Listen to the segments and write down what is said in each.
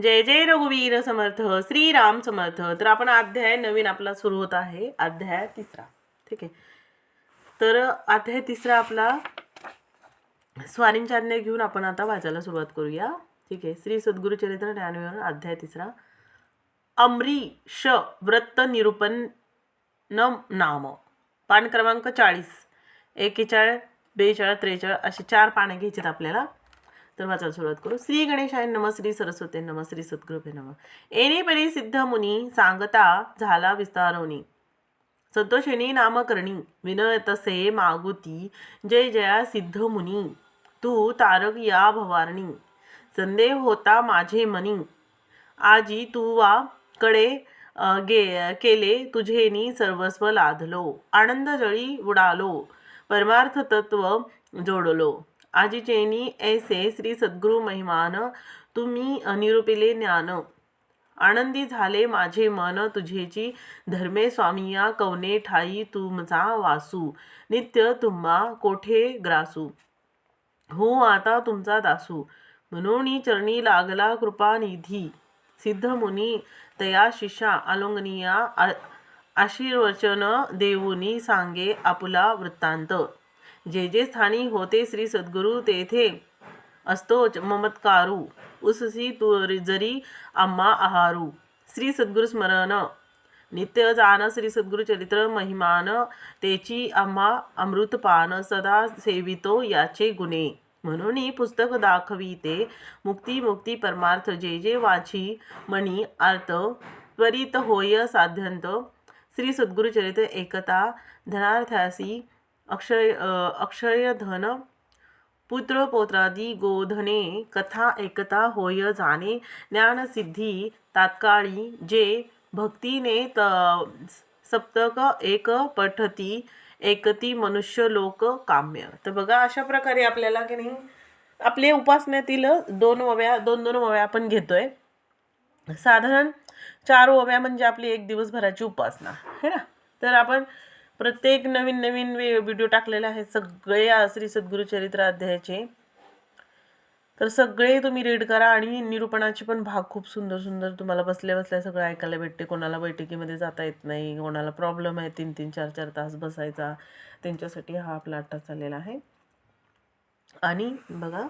जय जय रघुवीर समर्थ श्रीराम समर्थ. तर आपण अध्याय नवीन आपला सुरू होत आहे. अध्याय तिसरा. ठीक आहे? तर अध्याय तिसरा आपला स्वारींच्या आज्ञा घेऊन आपण आता वाचायला सुरुवात करूया. ठीक आहे? श्री सद्गुरु चरित्र अध्याय तिसरा. अमरीश व्रत निरूपण न नाम. पान क्रमांक चाळीस. एकेचाळ बेचाळ त्रेचाळ असे चार पानं घ्यायचे आपल्याला. तर वाचायला सुरुवात करू. श्री गणेशाय नम श्री सरस्वते नम श्री सद्गृपे नम. एने परी सिद्ध मुनी सांगता झाला विस्तारोनी संतोषिनी नामकरणी विनय तसे मागुती. जय जया सिद्ध मुनी. तू तारक या भवारणी. संदेह होता माझे मनी. आजी तू वा कडे गे केले तुझेनी सर्वस्व लाधलो आनंद जळी उडालो. परमार्थ तत्व जोडलो. आजीचेनी ऐसे श्री सद्गुरु महिमान तुम्ही अनिरुपिले ज्ञान. आनंदी झाले माझे मन तुझेची धर्मे स्वामिया कवने ठाई तुमचा वासू. नित्य तुम्हा कोठे ग्रासू? हो आता तुमचा दासू. म्हणून चरणी लागला कृपानिधी सिद्ध मुनी तया शिष्या अलोंगनिया आ- आशीर्वचन देऊनी सांगे आपुला वृत्तांत. जे जे स्थानी होते श्री सद्गुरु तेथे असतो च- ममत्कारू उससी तू जरी आम्हा आहारू. श्री सद्गुरु स्मरण नित्य जान श्री सद्गुरु चरित्र महिमान तेची आम्हा अमृतपान सदा सेवितो याचे गुणे. म्हणून पुस्तक दाखविते मुक्ती मुक्ती परमार्थ जे जे वाची मणी अर्थ त्वरित होय साध्यंत. श्री सद्गुरु चरित्र एकता धनार्थासी अक्षय अक्षय धन पुत्र पौत्रादी गोधने कथा एकता होय जाणे ज्ञानसिद्धी तात्काळी जे भक्तीने त सप्तक एक पठती एकती मनुष्य लोक काम्य. तर बघा अशा प्रकारे आपल्याला की नाही आपले उपासनेतील दोन वव्या दोन दोन वव्या आपण घेतोय. साधारण चार ओव्या म्हणजे आपली एक दिवसभराची उपासना है ना? तर आपण प्रत्येक नवीन नवीन व्हिडिओ टाकलेले आहेत. सगळे श्री सद्गुरु चरित्र अध्यायाचे. तर सगळे तुम्ही रीड करा आणि निरूपणाचे पण भाग खूप सुंदर सुंदर तुम्हाला बसल्या बसल्या सगळं ऐकायला भेटते. कोणाला बैठकीमध्ये जाता येत नाही कोणाला प्रॉब्लेम आहे तीन तीन चार चार तास बसायचा. त्यांच्यासाठी हा आपला अट्टा चाललेला आहे. आणि बघा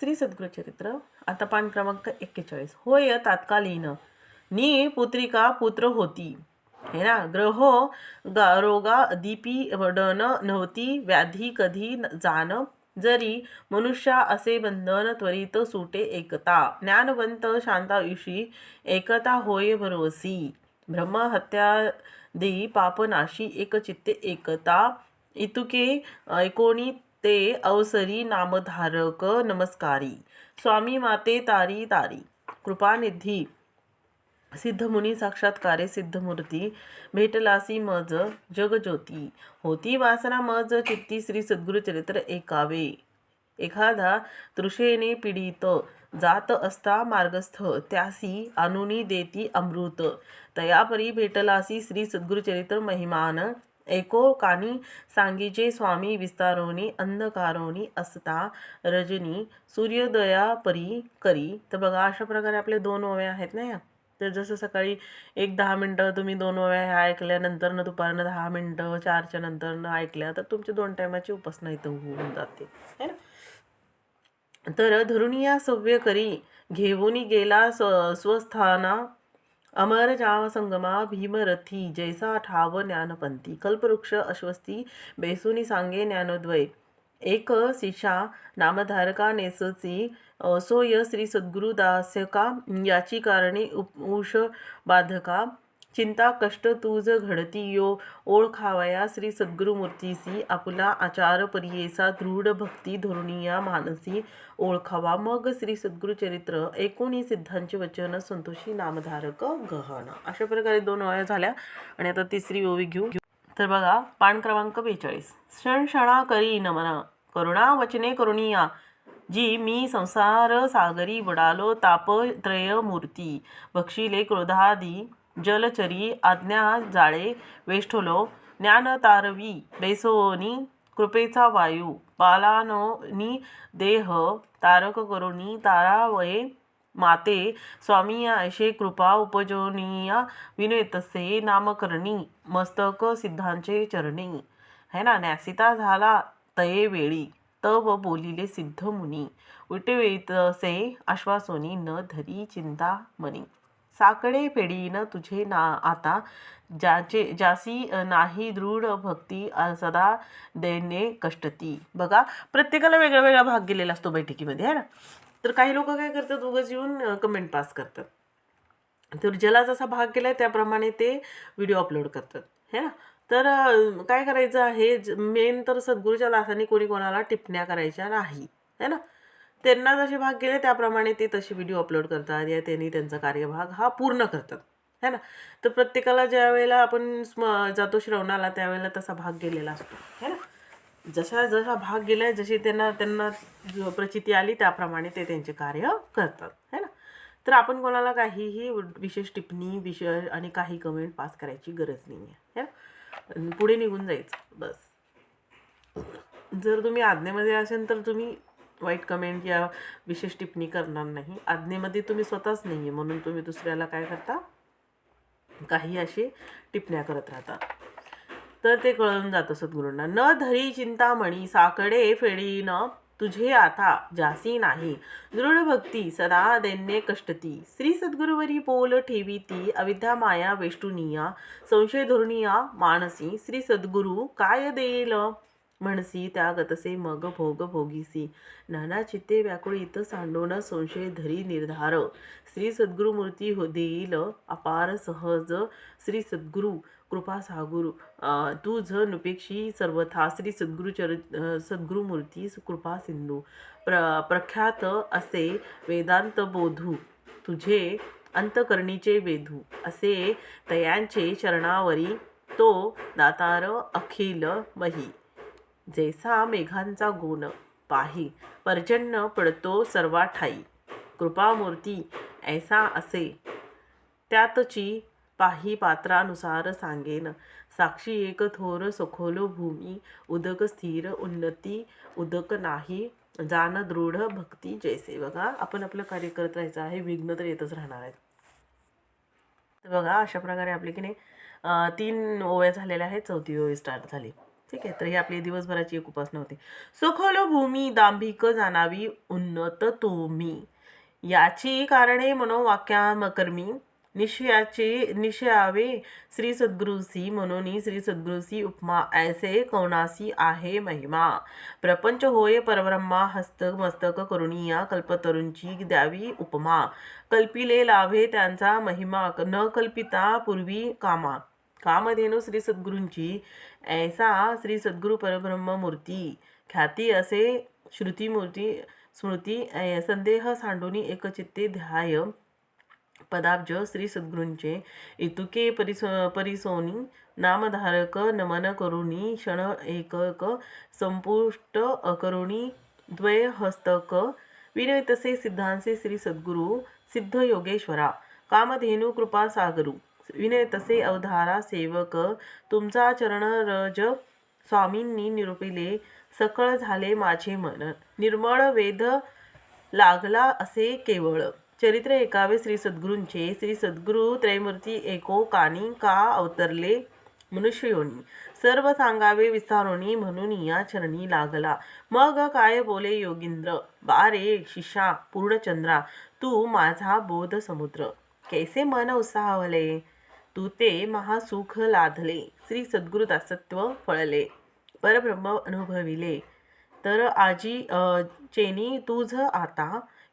श्री सद्गुरुचरित्र आता पान क्रमांक एक्केचाळीस. होय तात्कालीन. नी पुत्रिका पुत्र होती. हे ना ग्रहो गा रोगा दीपी वडन नव्हती व्याधी कधी जाण जरी मनुष्या असे बंधन त्वरित सुटे एकता. ज्ञानवंत शांतायुषी एकता होय भरोसी. ब्रह्महत्यादी पापनाशी एकचित्ते एकता. इतुके एकोणी ते अवसरी नामधारक नमस्कारी. स्वामी माते तारी तारी. कृपानिधी. सिद्धमुनी साक्षात्कारे सिद्धमूर्ती भेटलासी मज जगज्योती. होती वासना मज चित्ती श्री सद्गुरुचरित्र एकावे. एखादा तृषेने पीडित जात असता मार्गस्थ त्यासी अनुनी देती अमृत. तयापरी भेटलासी श्री सद्गुरुचरित्र महिमान. एको कानी सांगीचे स्वामी विस्तारोनी अंधकारोनी असता रजनी सूर्योदया परी करी. तर बघा अशा प्रकारे आपले दोन ओव्या आहेत ना या? तर जसं सकाळी एक दहा मिनटं तुम्ही दोन वेळा ह्या ऐकल्यानंतर न दुपारनं दहा मिनटं चारच्या नंतर न ऐकल्या तर तुमची दोन टायमाची उपासना इथं होऊन जाते. है ना? तर धरुणिया सव्य करी घेऊन गेला स्व स्वस्थाना अमर जाव संगमा भीमरथी जैसा ठाव ज्ञानपंथी कल्पवृक्ष अश्वस्ती बेसुनी सांगे ज्ञानोद्वय एक शिषा नामधारका नेसची अ, सोय श्री सद्गुरुदास्यका याची कारणे उप उष बाधका. चिंता कष्ट तुझ घडती यो ओळखावया श्री सद्गुरुमूर्तीसी आपला आचार परियेसा दृढ भक्ती धोरणीया मानसी ओळखावा मग श्री सद्गुरुचरित्र एकोणी सिद्धांचे वचन संतोषी नामधारक गहन अशा प्रकारे दोन ओळ्या झाल्या. आणि आता तिसरी ओवी घेऊ. तर बघा पान क्रमांक बेचाळीस. क्षण क्षणा करी नमन करुणा वचने करुणिया जी मी संसार सागरी बुडालो तापत्रय मूर्ती बक्षिले क्रोधादी जलचरी आज्ञा जाळे वेष्ठलो ज्ञान तारवी बेसोनी कृपेचा वायू पालानोनी देह तारक करुणी तारावये माते स्वामी अशे कृपा उपजोनिया विनयतसे नामकरणी मस्तक सिद्धांचे चरणी. है ना? न्यासिता झाला तये वेळी तव बोलिले सिद्ध मुनी. उटवेतसे आश्वासोनी न धरी चिंता मनी. साकडे फेडीन तुझे ना आता. ज्याचे ज्यासी नाही दृढ भक्ती सदा देणे कष्टती. बघा प्रत्येकाला वेगळा वेगळा भाग गेलेला असतो बैठकीमध्ये आहे ना? तर काही लोक काय करतात उगाच येऊन कमेंट पास करतात. तर ज्याला जसा भाग गेला त्याप्रमाणे ते व्हिडिओ अपलोड करतात है ना? तर काय करायचं आहे? मेन तर सद्गुरूच्या दासाने कोणी कोणाला टिपण्या करायच्या नाही है ना? त्यांना जसे भाग गेले त्याप्रमाणे ते तसे व्हिडिओ अपलोड करतात. या त्यांनी त्यांचा कार्यभाग हा पूर्ण करतात. है ना? तर प्रत्येकाला ज्या वेळेला आपण स्म जातो श्रवणाला त्यावेळेला तसा भाग गेलेला असतो. है ना? जसा जसा भाग गेलाय जशी त्यांना त्यांना प्रचिती आली त्याप्रमाणे ते त्यांचे कार्य करतात. है ना? तर आपण कोणाला काहीही विशेष टिप्पणी विषय आणि काही कमेंट पास करायची गरज नाही आहे है ना? पुढे निघून जायचं. बस. जर तुम्ही आज्ञेमध्ये असेल तर तुम्ही वाईट कमेंट या विशेष टिप्पणी करणार नाही. आज्ञेमध्ये तुम्ही स्वतःच नाही आहे म्हणून तुम्ही दुसऱ्याला काय करता? काही असे टिप्पण्या करत राहता. तर ते कळून जातं सद्गुरूंना. न धरी चिंतामणी साकडे फेडीन तुझे आता जासी नाही. दृढ भक्ती सदा दैन्य कष्टती. श्री सद्गुरुवरी बोल ठेवी ती अविद्या माया वेष्टुनिया संशय धोरणिया मानसी. श्री सद्गुरु काय देईल? म्हणसी त्यागतसे मग भोग भोगीसी. नाना चित्ते व्याकुळीत सांडोन संशय धरी निर्धार. श्री सद्गुरुमूर्ती हो देईल अपार सहज. श्री सद्गुरु कृपा सागुरु. तू तुझ नुपेक्षी सर्वथा. श्री सद्गुरु चर सद्गुरुमूर्ती कृपा सिंधू. प्र प्रख्यात असे वेदांत बोधू. तुझे अंतकरणीचे वेधू. असे तयांचे चरणावरी तो दातार अखिल मही. जैसा मेघांचा गुण पाही पर्जन्य पडतो सर्वा ठाई. कृपामूर्ती ऐसा असे. त्यातची पाही पात्रानुसार सांगेन. साक्षी एक थोर सखोल भूमी उदक स्थिर उन्नती उदक नाही जान दृढ भक्ती जैसे. बघा आपण आपलं कार्य करत राहायचं आहे विघ्न तर येतच राहणार आहेत तर बघा अशा प्रकारे आपले की नाही तीन ओव्या झालेल्या आहेत चौथी ओवी स्टार्ट झाली. ठीक आहे. तर ही आपली दिवसभराची एक उपासना होती. सखोल भूमी दांभिक जाणावी उन्नत तुम्ही याची कारणे मनोवाक्यामकर्मी. निश्चयाचे निश्चयावे श्री सद्गुरुसी म्हणून श्री सद्गुरुसी उपमा ऐसे कौणासी आहे महिमा. प्रपंच होय परब्रह्मा हस्तक मस्तक करुणिया कल्पतरुंची द्यावी उपमा. कल्पिले लाभे त्यांचा महिमा न कल्पिता पूर्वी कामा. कामधेनु श्री सद्गुरूंची ऐसा श्री सद्गुरु परब्रह्म मूर्ती ख्याती असे श्रुतीमूर्ती स्मृती ऐ- संदेह सांडोनी एकचित्ते ध्याय पदाब्ज श्री सद्गुरूंचे इतुके परिसो परिसोनी नामधारक नमन करुणी क्षण एकक संपुष्ट अकरुणी द्वय हस्तक विनय तसे सिद्धांसे श्री सद्गुरु सिद्ध योगेश्वरा कामधेनु कृपा सागरू विनय तसे अवधारा सेवक. तुमचा चरण रज स्वामींनी निरूपिले सकळ झाले माझे मन. निर्मळ वेद लागला असे केवळ. चरित्र एकावे श्री सद्गुरूंचे. श्री सद्गुरू त्रैमूर्ती एको कानी का अवतरले? मनुष्ययोनी सर्व सांगावे विस्तारोनी म्हणून या चरणी लागला. मग काय बोले योगींद्र? बारे शिशा पूर्णचंद्रा तू माझा बोध समुद्र. कैसे मन उत्साहवले? तू ते महासुख लाधले. श्री सद्गुरुदासत्व फळले. परब्रह्म अनुभविले. तर आजी चेनी तुझ आता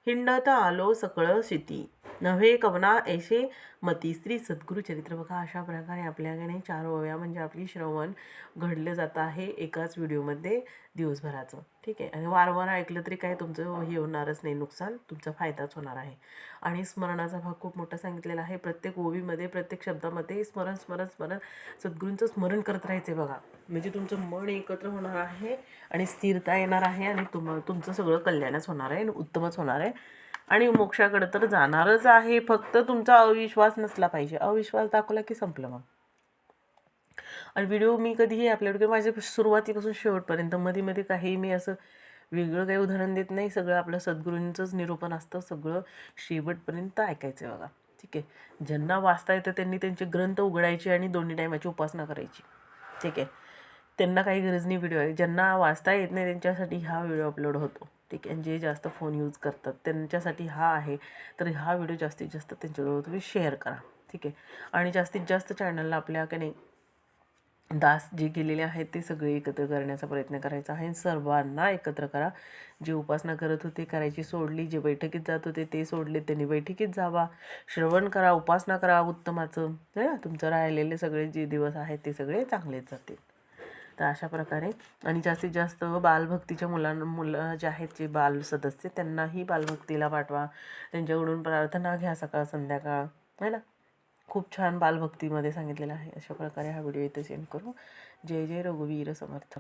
हिंडत आलो सकळ शिती नव्हे कवना ऐसे मती. स्त्री सद्गुरू चरित्र बघा. अशा प्रकारे आपल्याकडे चार ओव्या म्हणजे आपली श्रवण घडलं जात आहे एकाच व्हिडिओमध्ये दिवसभराचं. ठीक आहे. आणि वारंवार ऐकलं तरी काय तुमचं हे होणारच नाही नुकसान. तुमचा फायदाच होणार आहे. आणि स्मरणाचा भाग खूप मोठा सांगितलेला आहे. प्रत्येक ओवीमध्ये प्रत्येक शब्दामध्ये स्मरण स्मरण स्मरण सद्गुरूंचं स्मरण करत राहायचं आहे बघा. म्हणजे तुमचं मन एकत्र होणार आहे आणि स्थिरता येणार आहे आणि तुम तुमचं सगळं कल्याणच होणार आहे आणि उत्तमच होणार आहे. आणि मोक्षाकडे तर जाणारच आहे. फक्त तुमचा अविश्वास नसला पाहिजे. अविश्वास दाखवला की संपलं मग. आणि व्हिडिओ मी कधीही अपलोड किंवा माझ्या सुरुवातीपासून शेवटपर्यंत मध्ये मध्ये काही मी असं वेगळं काही उदाहरण देत नाही. सगळं आपलं सद्गुरूंचंच निरूपण असतं. सगळं शेवटपर्यंत ऐकायचं आहे बघा. ठीक आहे? ज्यांना वाचता येतं त्यांनी त्यांचे ग्रंथ उघडायचे आणि दोन्ही टायमाची उपासना करायची. ठीक आहे? त्यांना काही गरज नाही व्हिडिओ आहे ज्यांना वाचता येत नाही त्यांच्यासाठी हा व्हिडिओ अपलोड होतो. ठीक आहे? आणि जे जास्त फोन यूज करतात त्यांच्यासाठी हा आहे. तर हा व्हिडिओ जास्तीत जास्त त्यांच्याजवळ तुम्ही शेअर करा. ठीक आहे? आणि जास्तीत जास्त चॅनलला आपल्या की नाही दास जे केलेले आहेत ते सगळे एकत्र करण्याचा प्रयत्न करायचा आहे. सर्वांना एकत्र करा. जे उपासना करत होते करायची सोडली. जे बैठकीत जात होते ते सोडले. त्यांनी बैठकीत जावा. श्रवण करा उपासना करा उत्तमाचं. है ना? तुमचं राहिलेले सगळे जे दिवस आहेत ते सगळे चांगलेच जातील. तर अशा प्रकारे. आणि जास्तीत जास्त बालभक्तीच्या मुलां मुलं जे आहेत जे बाल सदस्य त्यांनाही बालभक्तीला पाठवा. त्यांच्याकडून प्रार्थना घ्या सकाळ संध्याकाळ. है ना? खूप छान बालभक्तीमध्ये सांगितलेलं आहे. अशा प्रकारे हा व्हिडिओ इथे सेंड करू. जय जय रघुवीर समर्थ.